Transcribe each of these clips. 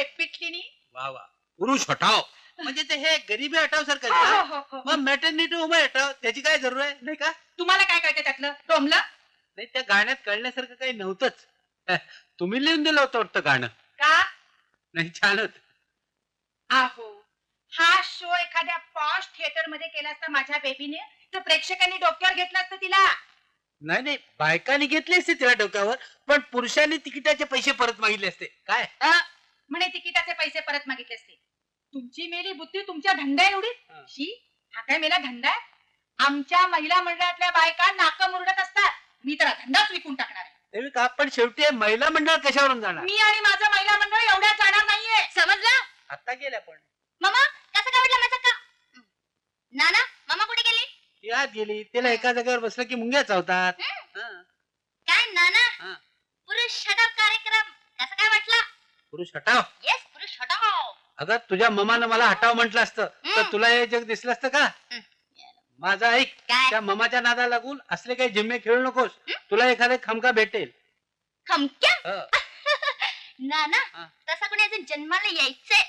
काय पिटलीनी वा वा पुरुष हटाव म्हणजे ते हे गरीबी हटाव सारखं हो, आहे हो? हो, हो. मग मॅटर्निटी उभं हटाव त्याची काय जरूर आहे? नाही का? तुम्हाला काय कळते त्यातलं? टोमलं? नाही त्या गाण्यात कळण्यासारखं काही नव्हतंच. तुम्ही लिहून दिलं होतं वाटतं गाणं. का? नाही छान होत आहो हा शो एखाद्या पॉश थिएटरमध्ये केला असता माझ्या बेबीने तर प्रेक्षकांनी डोक्यावर घेतलं असतं तिला. नाही नाही बायकांनी घेतले असते तिला डोक्यावर पण पुरुषांनी तिकिटाचे पैसे परत मागितले असते. काय? म्हणे तिकिटाचे पैसे परत मागितले असते. तुमची मेली बुद्धी तुमच्या धंदा एवढी? हा. शी हा काय मेला धंदा आहे? आमच्या महिला मंडळातल्या बायका नाक मुरडत असतात. मी तर हा धंदाच विकून टाकणार आहे. तेव्हा का पण शेवटी हे महिला मंडळ कशावरून जाणार? मी आणि माझं महिला मंडळ एवढ्या जाणार नाहीये. समजलं? आता गेल्या पण. मामा कसं काय वाटलं माझं का? नाना मामा कुठे गेली? ती आत गेली. तिला एका जागेवर बसलं की मुंग्या चावतात. हं. काय नाना? हा. पुरुष षटक कार्यक्रम. कसं काय वाटलं पुरुष हटाव. येस पुरुष षटक अगं तुझ्या ममानं मला हटाव म्हटलं असतं. तर. तुला हे जग दिसलं असतं का. माझं ऐक काय? त्या ममाच्या नादा लागून असले काही जिम्मे खेळू नकोस. तुला एखादा खमका भेटेल. खमक्या? हं. नाना हा. तसा कोणी अजून जन्माला यायचंय?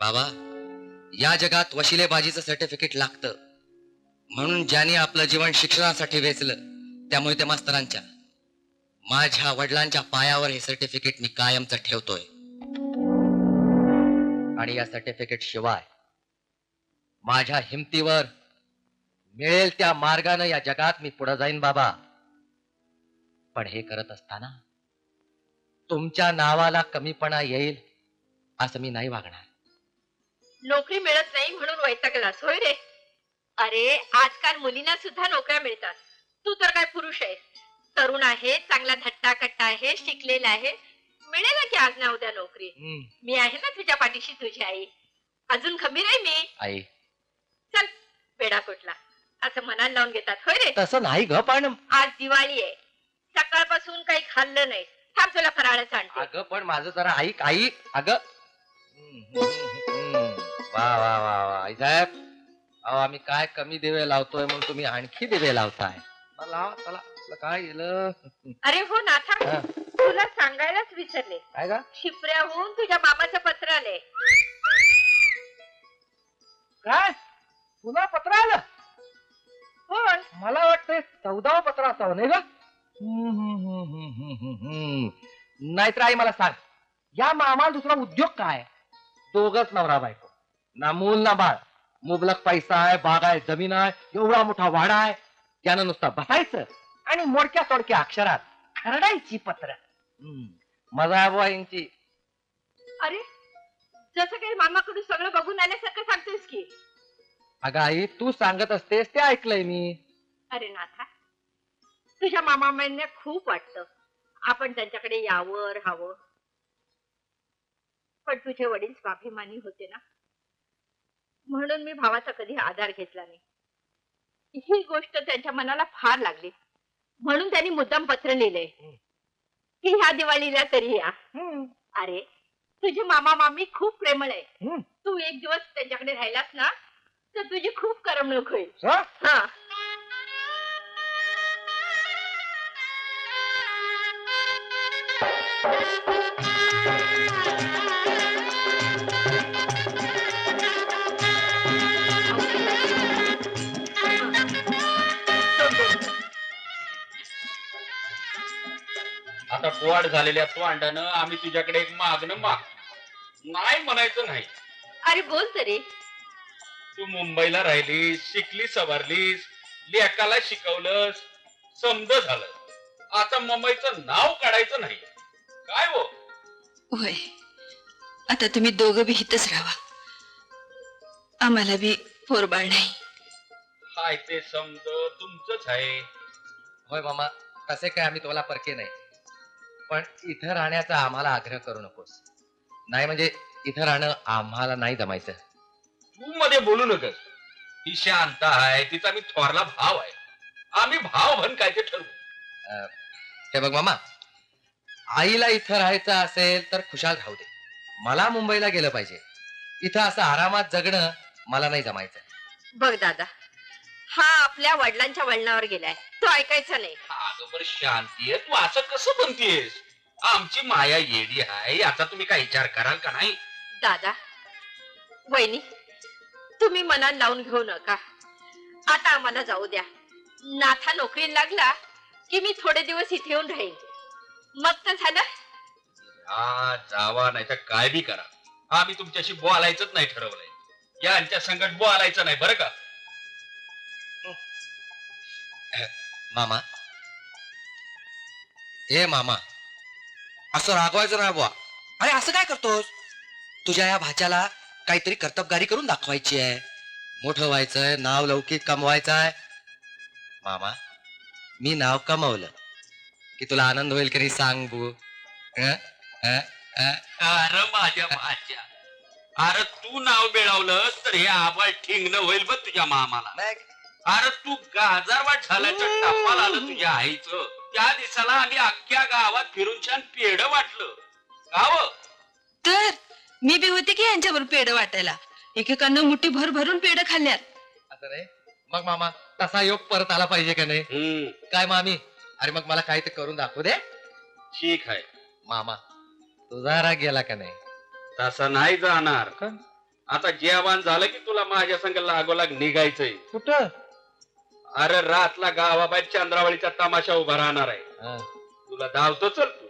बाबा या जगात वशिलेबाजीचं सर्टिफिकेट लागतं. म्हणून ज्यांनी आपलं जीवन शिक्षणासाठी वेचलं त्यामुळे त्या मास्तरांच्या माझ्या वडिलांच्या पायावर हे सर्टिफिकेट मी कायमचं ठेवतोय. आणि या सर्टिफिकेट शिवाय माझ्या हिमतीवर मिळेल त्या मार्गानं या जगात मी पुढे जाईन बाबा. पण हे करत असताना तुमच्या नावाला कमीपणा येईल असं मी नाही वागणार. नोकरी मिळत नाही म्हणून वैतागलास होय रे? अरे आजकाल मुलींना सुद्धा नोकऱ्या मिळतात. तू तर काय पुरुष आहे तरुण आहे चांगला धट्टा कट्टा आहे शिकलेला आहे. मिळेल की आज ना उद्या नोकरी. हम्म, मी आहे ना तुझ्या पाठीशी तुझी आई. अजून खंबीर आहे मी. आई. चल पेडा कुठला. असं मनाला लावून घेतात. होय रे? तसं नाही ग पण आज दिवाळी आहे. सकाळपासून काही खाल्लं नाही. थांब तुला फराळच आणते. अगं पण माझं जरा ऐक आई. अगं. हम्म, हम्म, हम्म. वा वा वा वा. आई साहेब अहो आम्ही काय कमी दिवे लावतोय म्हणून तुम्ही आणखी दिवे लावताय. चला, लावा चला आपलं काय गेलं? अरे हो नाथा हा, तुला सांगायलाच विसरले. काय का? शिपऱ्याहून तुझ्या मामाचं पत्र आलंय. काय? पुन्हा पत्र आलं? कोण मला वाटतंय चौदावं पत्र असावं नाही ग नाहीतर आई मला सांग या मामाला दुसरा उद्योग काय? दोघच नवरा बायको. ना मूल ना बाळ. मुबलक पैसा आहे बाग आहे जमीन आहे एवढा मोठा वाडा आहे. त्यानं नुसतं बसायचं. आणि मोडक्या तोडक्या अक्षरात खरडायची पत्र. हम्म. मजा यांची अरे जसं काही मामाकडून सगळं बघून आल्यासारखं सांगतोयस की. अगं आई तू सांगत असतेस ते ऐकलंय मी. अरे नाथा तुझ्या मामांना खूप वाटतं. आपण त्यांच्याकडे यावं राहावं. पण तुझे वडील स्वाभिमानी होते ना? म्हणून मी भावाचा कधी आधार घेतला नाही. ही गोष्ट त्यांच्या मनाला फार लागली. म्हणून त्यांनी मुद्दाम पत्र लिहिलंय की ह्या दिवाळीला तरी या. अरे तुझे मामा मामी खूप प्रेमळ आहे. तू एक दिवस त्यांच्याकडे राहिलास ना तर तुझी खूप करमणूक होईल. हा? आता गोवाड झालेल्या तोंडानं आम्ही तुझ्याकडे एक मागणं माग. नाही म्हणायचं नाही. अरे बोल तरी. तू मुंबईला राहिलीस शिकली सवारलीस लेकाला शिकवलंस समज झालं. आता मुंबईचं नाव काढायचं नाही. काय हो? होय. आता तुम्ही दोघं बी इथंच राहा आम्हाला बी पोरबाळ नाही. हाय ते समज तुमचंच आहे. होय मामा तसे काय आम्ही तुम्हाला परके नाही. पण इथं राहण्याचा आम्हाला आग्रह करू नकोस. नाही म्हणजे इथं राहणं आम्हाला नाही जमायचं. तू मध्ये बोलू नकस. ही शांत आहे तिचा मी थोरला भाव आहे. आम्ही भाव भन काय ते ठरवू. हे बघ मामा आईला इथं राहायचं असेल तर खुशाल राहू दे. मला मुंबईला गेलं पाहिजे. इथं असं आरामात जगणं मला नाही जमायचं. बघ दादा हा आपल्या वडिलांच्या वळणावर गेलाय. तो ऐकायचा नाही. अगं बरं शांती आहे. तू असं कसं म्हणतेस? आमची माया येडी आहे. याचा तुम्ही काय विचार कराल का नाही? दादा वहिनी तुम्ही मनात लावून घेऊ नका. आता आम्हाला जाऊ द्या. नाथा नोकरीला लागला की मी थोडे दिवस इथे येऊन राहीन. मग तर झालं. हा जावा नाही तर काय बी करा. आम्ही तुमच्याशी बोलायचंच नाही ठरवलंय. यांच्या संकट बोलायचं नाही बरं का? मामा. ए मामा. असं रागवायचं नाही बुवा. अरे असं काय करतोस? तुझ्या या भाच्याला काहीतरी कर्तबगारी करून दाखवायची आहे. मोठं व्हायचंय नाव लौकिक कमवायचं आहे मामा मी नाव कमवलं की तुला आनंद होईल की नाही सांग बू? अरे माझ्या भाच्या. अरे तू नाव मिळवलं तर हे आबाळ ठिंगणं होईल बघ तुझ्या मामाला? अरे तू गाजारवाट झाल्याचं टप्पाल आलं तुझ्या आईचं. त्या दिवसाला आम्ही अख्ख्या गावात फिरून छान पेड वाटलं. गाव तर मी बी होते की यांच्यावर पेड वाटायला? एकेकांना मुठी भर भरून पेड खाल्ल्यात. असं रे मग मामा तसा योग परत आला पाहिजे का नाही? काय मामी? अरे मग मला काही ते करून दाखवू दे. ठीक आहे. मामा तुझा राग गेला का नाही? तसं नाही जाणार. आता जेवण झालं की तुला माझ्या संग लागोलाग निघायचंय. कुठं? अरे रातला गावाबाहेर चंद्रावळीचा तमाशा उभा राहणार आहे. तुला धावतो चल तू.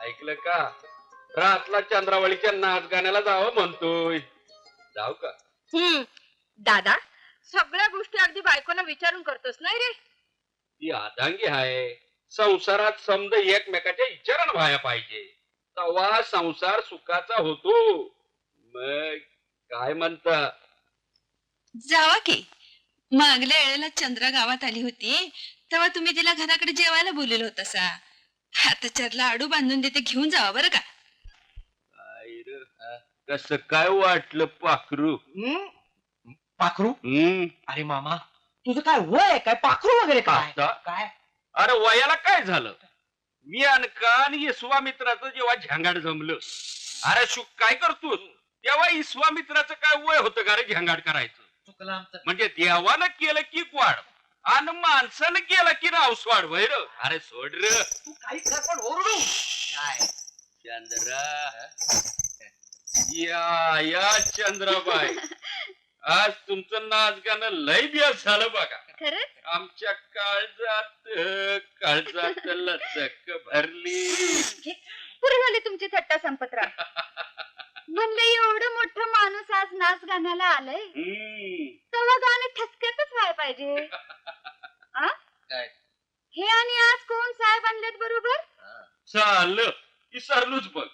ऐकलं का? रातला चंद्रावळीच्या नाच गाण्याला जावं म्हणतोय. जाऊ का? हम्म. दादा सगळ्या गोष्टी अगदी बायकोला विचारून करतोस नाही रे? ती आदांगी आहे. संसारात समज एकमेकाच्या विचारानं व्हाया पाहिजे. तेव्हा संसार सुखाचा होतो. मग काय म्हणता? जावा की. मागल्या वेळेला चंद्रा गावात आली होती तेव्हा तुम्ही तिला घराकडे जेवायला बोललेलं होतं सा आता चरला आडू बांधून देते घेऊन जावा बरं का? कसं काय वाटलं पाखरू? पाखरू? हम्म. अरे मामा तुझं काय वय आहे? काय पाखरू वगैरे काय? आता? काय? अरे वयाला काय झालं? मी अनका आणि विश्वामित्राचं जेव्हा झंगाड जमलं. अरे शु काय करतोस? तेव्हा विश्वामित्राचं काय वय होतं का रे झंगाड करायचं? चुकलं आमचं. म्हणजे देवानं केलं की ग्वाड आणि माणसानं केलं की रावस्वाड वैर अरे सोड र. तू काही कर पण ओरडू काय? चंद्रा. या या चंद्राबाई. आज तुमचं नाच गाणं लय बियास झालं बघा. खरंच? आमच्या काळजात काळजात लचक भरली. पुरे झाली तुमची थट्टा संपतराव. म्हणलं एवढं मोठं माणूस आज नाच गाण्याला आलंय. हम्म. तेव्हा गाणं ठसक्यातच व्हायला पाहिजे. आ? काय? हे आणि आज कोण साहेब आणलेत बरोबर? चाललं विसरलोच बघ.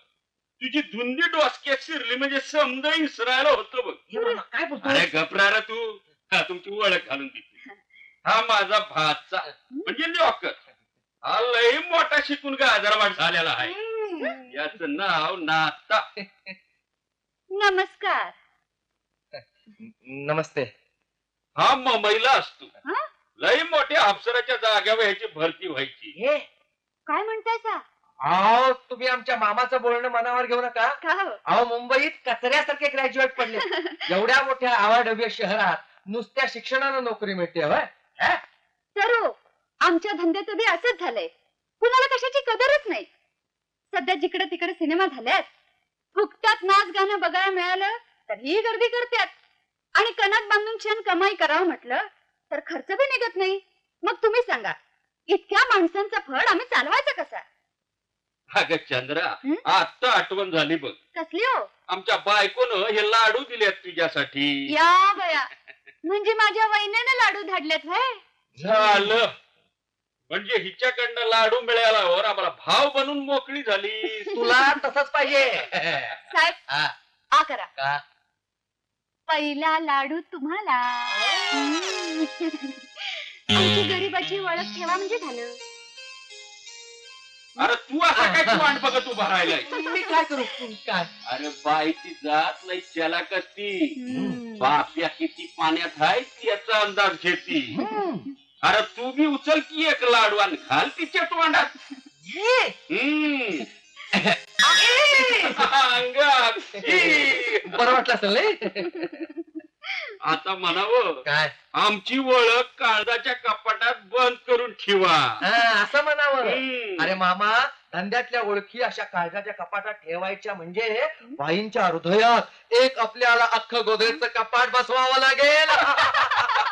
तुझी धुंदी डोसक्यात शिरली म्हणजे समजा इसरायला होतं बघ. हे मामा काय अरे घबरा रे तू. हा, तुमची ओळख घालून देते. हा माझा भाचा म्हणजे लॉकर हा लय मोठा शिकून गाजरावाट झालेला आहे. याच नाव नाता. नमस्कार. नमस्ते. हा मुंबईला असतो. हा? लय मोठ्या अफसराच्या जाग्यावर ह्याची भरती व्हायची. हे? काय म्हणताय सा? अहो तुम्ही आमच्या मामाचं बोलणं मनावर घेऊ नका. का हो? अहो मुंबईत कचऱ्यासारखे ग्रॅज्युएट पडले एवढ्या मोठ्या आवाढव्य शहरात नुसत्या शिक्षणानं नोकरी मिळते होय. तर हो आमच्या धंद्याचं बी असंच झालंय. कुणाला कशाची कदरच नाही. सध्या जिकडे तिकडे सिनेमा झाल्यात फुकटात नाच गाणं बघायला मिळालं तर ही गर्दी करतात आणि कणात बांधून छान कमाई करावं म्हटलं तर खर्च बी निघत नाही. मग तुम्ही सांगा इतक्या माणसांचं फळ आम्ही चालवायचं कसा? अगं चंद्रा हं? आता आठवण झाली बघ. कसली हो? आमच्या बायकोनं हे लाडू दिलेत तुझ्यासाठी. या बया. म्हणजे माझ्या वहिनीने लाडू धाडलेत व्हय झालं. म्हणजे हिच्याकडनं लाडू मिळाल्यावर आम्हाला भाव बनून मोकळी झाली. तुला तसंच पाहिजे. साहेब हा. आ करा. का? पहिला लाडू तुम्हाला. गरीबाची ओळख ठेवा म्हणजे झालं. अरे तू असा काय तू वाट बघत उभा राहिलाय? मी काय करू? काय? अरे बाईची जात लई चला कसती हम्म. बाप्या किती पाण्यात आहे याचा अंदाज घेती. अरे तू बी उचल की एक लाडू आणि घाल तिच्या तोंडात हम्म. अंगात. ई. बरं वाटलं असेल नाही आता म्हणावं काय आमची ओळख काळजाच्या कपाटात बंद करून ठेवा हा, असं म्हणावं हम्म. अरे मामा धंद्यातल्या ओळखी अशा काळजाच्या कपाटात ठेवायच्या म्हणजे बाईंच्या हृदयात एक आपल्याला अख्खं गोदरेजचं कपाट बसवावं लागेल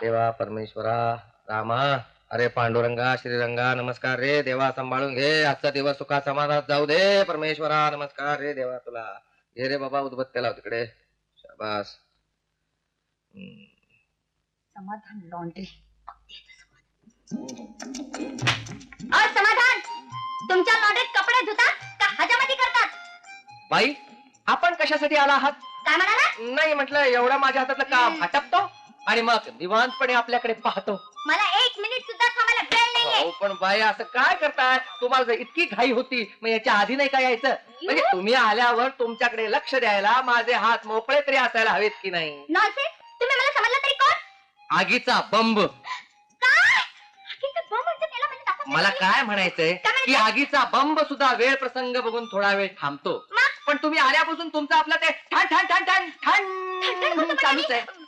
देवा परमेश्वरा रामा. अरे पांडुरंगा श्रीरंगा नमस्कार रे. देवा सांभाळून घे. आजचा दिवस सुखा समाधानात जाऊ दे. परमेश्वरा नमस्कार रे देवा तुला. घे रे बाबा उदबत्त्या लाव तिकडे. शाबास. समाधान लॉन्ड्री. समाधान! तुमच्या लॉन्ड्रीत कपडे धुतात का हजामती करतात? बाई आपण कशासाठी आला आहात? काय म्हणाला? नाही म्हटलं एवढा माझ्या हातातलं काम हटपतो आणि मग निवांतपणे आपल्याकडे पाहतो. मला एक मिनिट सुद्धा थांबायला वेळ नाहीये. अहो, पण बाई असं काय करताय? तुम्हाला जर इतकी घाई होती मग याच्या आधी नाही का यायचं? म्हणजे तुम्ही आल्यावर तुमच्याकडे लक्ष द्यायला माझे हात मोकळे तरी असायला हवेत की नाही? नॉनसेन्स तुम्ही मला समजलं तरी कोण? आगीचा बंब. काय? आगीचं बम म्हणजे त्याला म्हणजे दाखवत मला नाही. काय म्हणायचंय? की आगीचा बंब सुद्धा वेळ प्रसंग बघून थोडा वेळ थांबतो. मग? पण तुम्ही आल्यापासून तुमचं आपलं ते ठण ठण ठण ठण ठण चालूच म्हणजे आहे.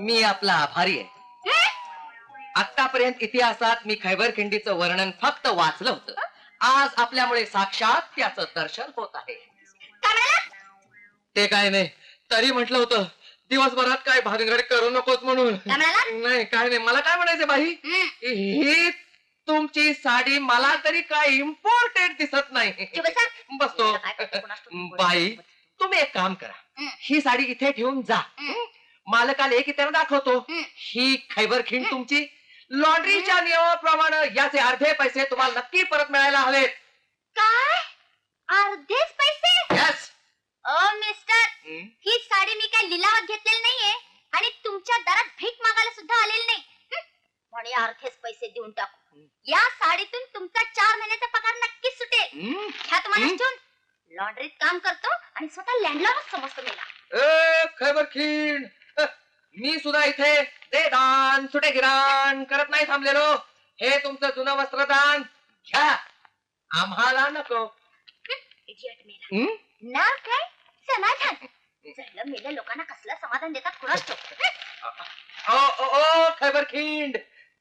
मी आपला आभारी आहे हे? आतापर्यंत इतिहासात मी खैबर खिंडीचं वर्णन फक्त वाचलं होतं आज आपल्यामुळे साक्षात त्याचं दर्शन होत आहे ते काय नाही तरी म्हटलं होतं दिवसभरात काय भानगड करू नकोस म्हणून नाही काय नाही मला काय म्हणायचं बाई. ही तुमची साडी मला तरी काय इम्पॉर्टंट दिसत नाही. बसतो. बाई तुम्ही एक काम करा. ही साडी इथे ठेवून जा. मालकाला एक इतर दाखवतो. ही. खैबर खिंड तुमची. लॉन्ड्रीच्या नियमाप्रमाणे याचे अर्धे पैसे तुम्हाला नक्की परत मिळायला हवेत. काय? अर्धेच पैसे? यस ओ मिस्टर ही. साडी मी काय लिलावात घेतलेली नाहीये आणि तुमच्या दरात भीक मागायला सुद्धा आलेली नाही. हं. म्हणे अर्धेच पैसे देऊन टाकू. या साडीतून तुमचा चार महिन्याचा पगार नक्कीच सुटेल. ह्या तुम्हाला हं. ठेवून लॉन्ड्रीत काम करतो आणि स्वतः लँडलॉर्डच समजतो मेला. खैबर खिंड मी सुद्धा इथे दे दान सुटे गिराण करत नाही थांबलेलो. हे तुमचं जुनं वस्त्रदान घ्या. आम्हाला नको. इडियट मेला. हं? नाव काय? समाधान. जळलं मेलं लोकांना कसलं समाधान देतात कुणाच ठाऊक. ओ ओ ओ खैबर खिंड.